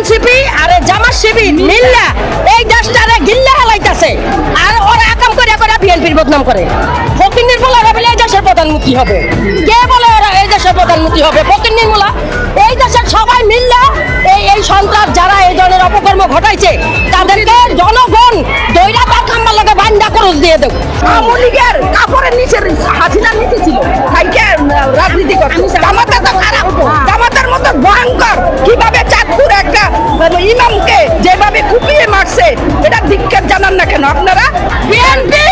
NCP আর জামাত শিবির মিল্লা এই দেশটারে গিল্লা হেলাইতাছে। আর ওরা একাম করে করে বিএনপির বদনাম করে। ফকিন্নির বলে ওরা এই দেশের প্রধানমন্ত্রী হবে। কে বলে ওরা এই দেশের প্রধানমন্ত্রী হবে? ফকিন্নির মোলা এই দেশের সবাই মিল্লা এই এই সন্ত্রাস যারা এই ধরনের অপকর্ম ঘটাইছে, তাদেরকে জনগণ দৈরা তার খাম্বার লগে বান্ডা খরচ দিয়ে দেব। আওয়ামী লীগের কাপড়ের নিচে হাসিনার নিচে ছিল। তাইকে রাজনীতি করছে ইমামকে যেভাবে কুপিয়ে মারছে এটা ধিক্ষেপ জানান না কেন? আপনারা বিএনপি